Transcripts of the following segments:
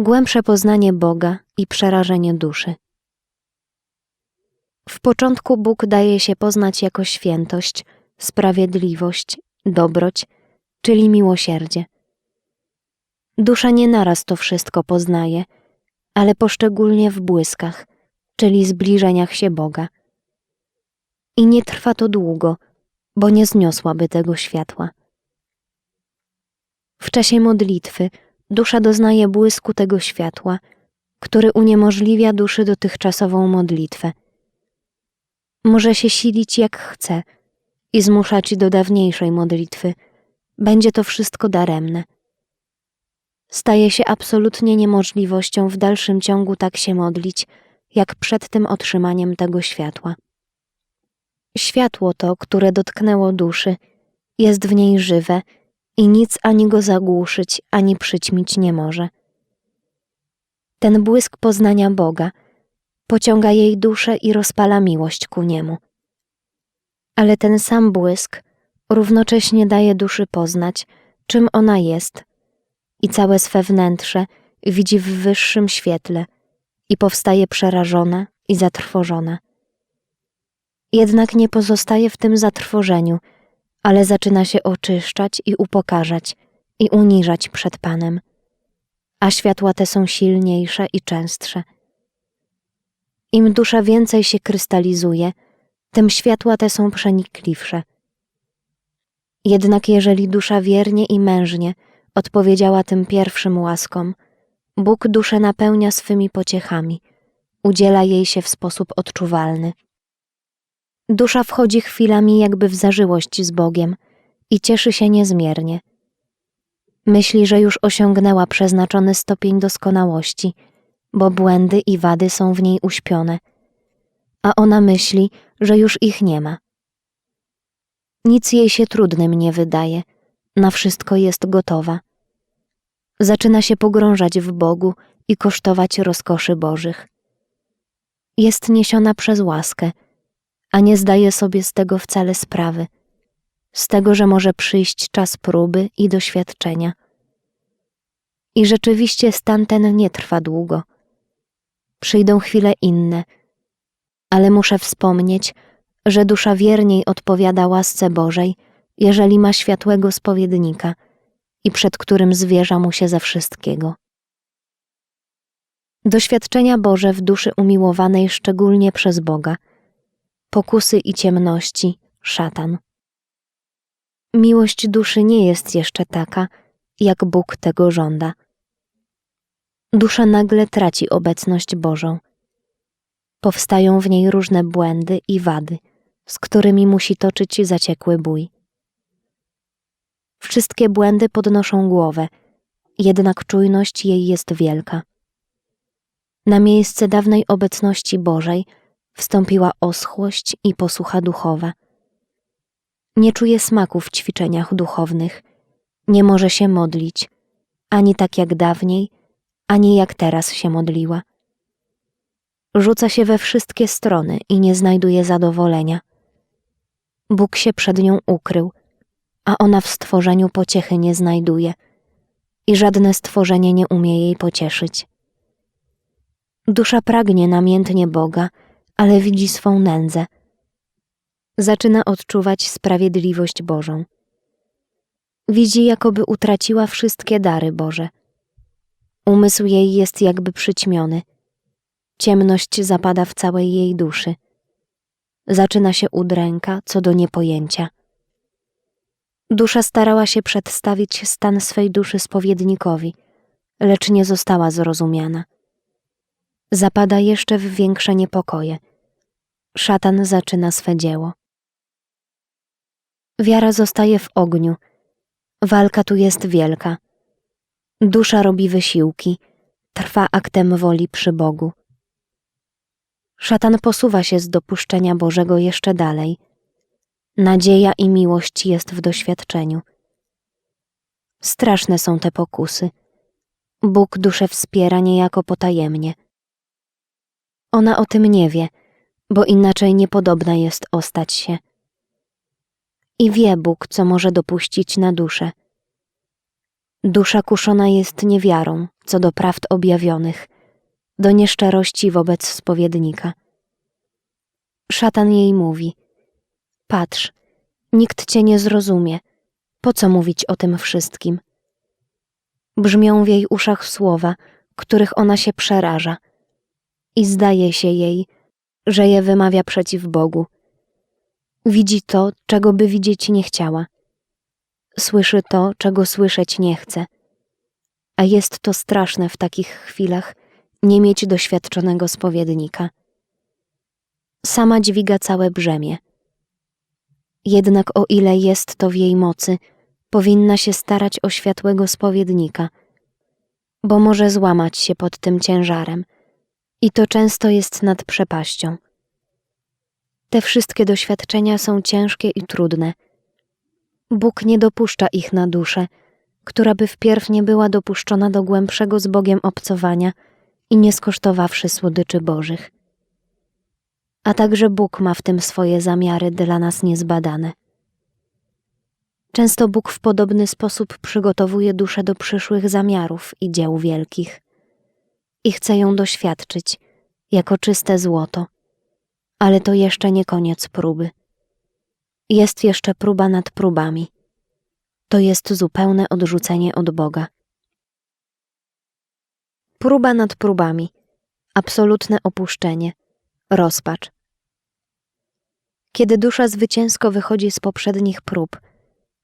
Głębsze poznanie Boga i przerażenie duszy. W początku Bóg daje się poznać jako świętość, sprawiedliwość, dobroć, czyli miłosierdzie. Dusza nie naraz to wszystko poznaje, ale poszczególnie w błyskach, czyli zbliżeniach się Boga. I nie trwa to długo, bo nie zniosłaby tego światła. W czasie modlitwy dusza doznaje błysku tego światła, który uniemożliwia duszy dotychczasową modlitwę. Może się silić jak chce i zmuszać do dawniejszej modlitwy. Będzie to wszystko daremne. Staje się absolutnie niemożliwością w dalszym ciągu tak się modlić, jak przed tym otrzymaniem tego światła. Światło to, które dotknęło duszy, jest w niej żywe i nic ani go zagłuszyć, ani przyćmić nie może. Ten błysk poznania Boga pociąga jej duszę i rozpala miłość ku niemu. Ale ten sam błysk równocześnie daje duszy poznać, czym ona jest i całe swe wnętrze widzi w wyższym świetle i powstaje przerażona i zatrwożona. Jednak nie pozostaje w tym zatrwożeniu, ale zaczyna się oczyszczać i upokarzać i uniżać przed Panem, a światła te są silniejsze i częstsze. Im dusza więcej się krystalizuje, tym światła te są przenikliwsze. Jednak jeżeli dusza wiernie i mężnie odpowiedziała tym pierwszym łaskom, Bóg duszę napełnia swymi pociechami, udziela jej się w sposób odczuwalny. Dusza wchodzi chwilami jakby w zażyłość z Bogiem i cieszy się niezmiernie. Myśli, że już osiągnęła przeznaczony stopień doskonałości, bo błędy i wady są w niej uśpione, a ona myśli, że już ich nie ma. Nic jej się trudnym nie wydaje, na wszystko jest gotowa. Zaczyna się pogrążać w Bogu i kosztować rozkoszy Bożych. Jest niesiona przez łaskę, a nie zdaje sobie z tego wcale sprawy, z tego, że może przyjść czas próby i doświadczenia. I rzeczywiście stan ten nie trwa długo. Przyjdą chwile inne, ale muszę wspomnieć, że dusza wierniej odpowiada łasce Bożej, jeżeli ma światłego spowiednika i przed którym zwierza mu się ze wszystkiego. Doświadczenia Boże w duszy umiłowanej szczególnie przez Boga – pokusy i ciemności, szatan. Miłość duszy nie jest jeszcze taka, jak Bóg tego żąda. Dusza nagle traci obecność Bożą. Powstają w niej różne błędy i wady, z którymi musi toczyć zaciekły bój. Wszystkie błędy podnoszą głowę, jednak czujność jej jest wielka. Na miejsce dawnej obecności Bożej – wstąpiła oschłość i posłucha duchowa. Nie czuje smaku w ćwiczeniach duchownych, nie może się modlić, ani tak jak dawniej, ani jak teraz się modliła. Rzuca się we wszystkie strony i nie znajduje zadowolenia. Bóg się przed nią ukrył, a ona w stworzeniu pociechy nie znajduje i żadne stworzenie nie umie jej pocieszyć. Dusza pragnie namiętnie Boga, ale widzi swą nędzę. Zaczyna odczuwać sprawiedliwość Bożą. Widzi, jakoby utraciła wszystkie dary Boże. Umysł jej jest jakby przyćmiony. Ciemność zapada w całej jej duszy. Zaczyna się udręka co do niepojęcia. Dusza starała się przedstawić stan swej duszy spowiednikowi, lecz nie została zrozumiana. Zapada jeszcze w większe niepokoje – szatan zaczyna swe dzieło. Wiara zostaje w ogniu. Walka tu jest wielka. Dusza robi wysiłki, trwa aktem woli przy Bogu. Szatan posuwa się z dopuszczenia Bożego jeszcze dalej. Nadzieja i miłość jest w doświadczeniu. Straszne są te pokusy. Bóg duszę wspiera niejako potajemnie. Ona o tym nie wie – bo inaczej niepodobna jest ostać się. I wie Bóg, co może dopuścić na duszę. Dusza kuszona jest niewiarą, co do prawd objawionych, do nieszczerości wobec spowiednika. Szatan jej mówi: Patrz, nikt cię nie zrozumie, po co mówić o tym wszystkim? Brzmią w jej uszach słowa, których ona się przeraża, i zdaje się jej, że je wymawia przeciw Bogu. Widzi to, czego by widzieć nie chciała. Słyszy to, czego słyszeć nie chce. A jest to straszne w takich chwilach nie mieć doświadczonego spowiednika. Sama dźwiga całe brzemię. Jednak o ile jest to w jej mocy, powinna się starać o światłego spowiednika, bo może złamać się pod tym ciężarem i to często jest nad przepaścią. Te wszystkie doświadczenia są ciężkie i trudne. Bóg nie dopuszcza ich na duszę, która by wpierw nie była dopuszczona do głębszego z Bogiem obcowania i nie skosztowawszy słodyczy Bożych. A także Bóg ma w tym swoje zamiary dla nas niezbadane. Często Bóg w podobny sposób przygotowuje duszę do przyszłych zamiarów i dzieł wielkich i chce ją doświadczyć jako czyste złoto. Ale to jeszcze nie koniec próby. Jest jeszcze próba nad próbami. To jest zupełne odrzucenie od Boga. Próba nad próbami, absolutne opuszczenie, rozpacz. Kiedy dusza zwycięsko wychodzi z poprzednich prób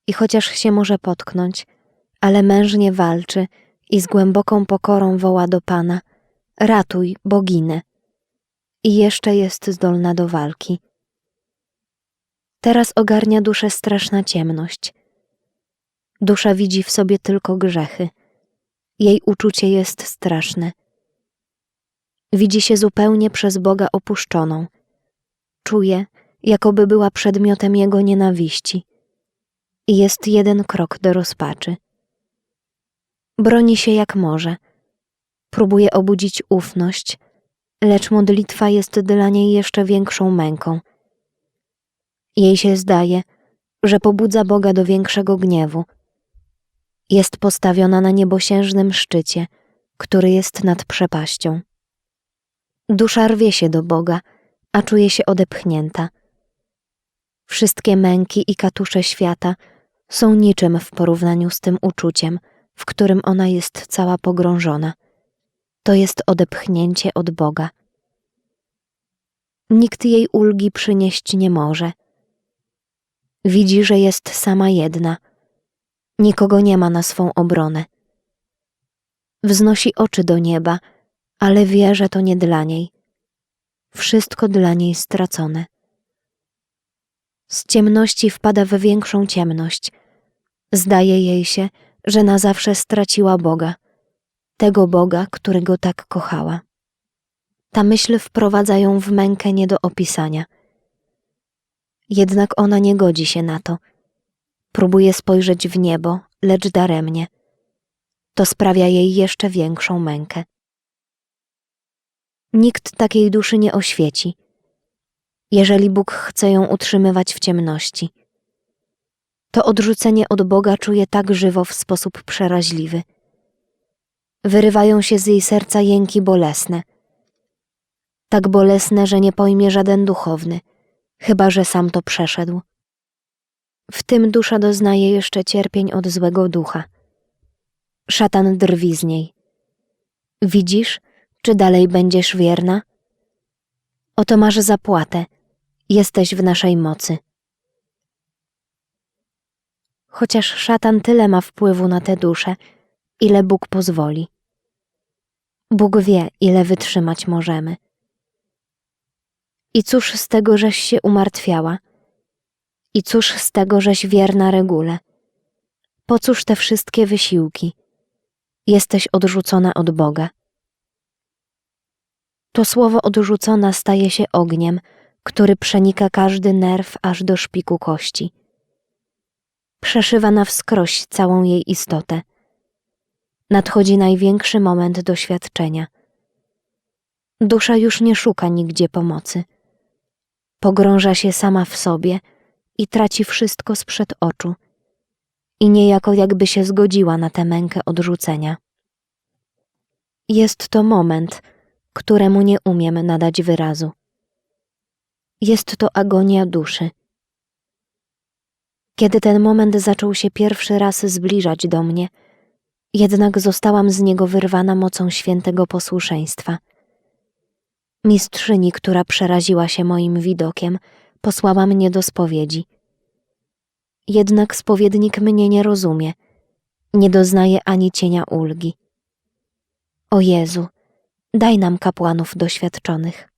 i chociaż się może potknąć, ale mężnie walczy i z głęboką pokorą woła do Pana: Ratuj, boginę. I jeszcze jest zdolna do walki. Teraz ogarnia duszę straszna ciemność. Dusza widzi w sobie tylko grzechy. Jej uczucie jest straszne. Widzi się zupełnie przez Boga opuszczoną. Czuje, jakoby była przedmiotem Jego nienawiści. I jest jeden krok do rozpaczy. Broni się jak może. Próbuje obudzić ufność, lecz modlitwa jest dla niej jeszcze większą męką. Jej się zdaje, że pobudza Boga do większego gniewu. Jest postawiona na niebosiężnym szczycie, który jest nad przepaścią. Dusza rwie się do Boga, a czuje się odepchnięta. Wszystkie męki i katusze świata są niczym w porównaniu z tym uczuciem, w którym ona jest cała pogrążona. To jest odepchnięcie od Boga. Nikt jej ulgi przynieść nie może. Widzi, że jest sama jedna. Nikogo nie ma na swą obronę. Wznosi oczy do nieba, ale wie, że to nie dla niej. Wszystko dla niej stracone. Z ciemności wpada w większą ciemność. Zdaje jej się, że na zawsze straciła Boga, tego Boga, którego tak kochała. Ta myśl wprowadza ją w mękę nie do opisania. Jednak ona nie godzi się na to. Próbuje spojrzeć w niebo, lecz daremnie. To sprawia jej jeszcze większą mękę. Nikt takiej duszy nie oświeci, jeżeli Bóg chce ją utrzymywać w ciemności. To odrzucenie od Boga czuje tak żywo w sposób przeraźliwy. Wyrywają się z jej serca jęki bolesne. Tak bolesne, że nie pojmie żaden duchowny, chyba że sam to przeszedł. W tym dusza doznaje jeszcze cierpień od złego ducha. Szatan drwi z niej. Widzisz, czy dalej będziesz wierna? Oto masz zapłatę, jesteś w naszej mocy. Chociaż szatan tyle ma wpływu na tę duszę, ile Bóg pozwoli. Bóg wie, ile wytrzymać możemy. I cóż z tego, żeś się umartwiała? I cóż z tego, żeś wierna regule? Po cóż te wszystkie wysiłki? Jesteś odrzucona od Boga. To słowo odrzucona staje się ogniem, który przenika każdy nerw aż do szpiku kości. Przeszywa na wskroś całą jej istotę. Nadchodzi największy moment doświadczenia. Dusza już nie szuka nigdzie pomocy. Pogrąża się sama w sobie i traci wszystko sprzed oczu. I niejako jakby się zgodziła na tę mękę odrzucenia. Jest to moment, któremu nie umiem nadać wyrazu. Jest to agonia duszy. Kiedy ten moment zaczął się pierwszy raz zbliżać do mnie, jednak zostałam z niego wyrwana mocą świętego posłuszeństwa. Mistrzyni, która przeraziła się moim widokiem, posłała mnie do spowiedzi. Jednak spowiednik mnie nie rozumie, nie doznaje ani cienia ulgi. O Jezu, daj nam kapłanów doświadczonych.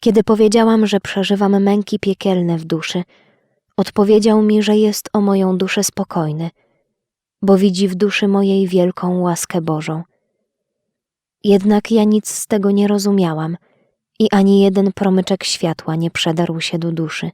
Kiedy powiedziałam, że przeżywam męki piekielne w duszy, odpowiedział mi, że jest o moją duszę spokojny, bo widzi w duszy mojej wielką łaskę Bożą. Jednak ja nic z tego nie rozumiałam i ani jeden promyczek światła nie przedarł się do duszy.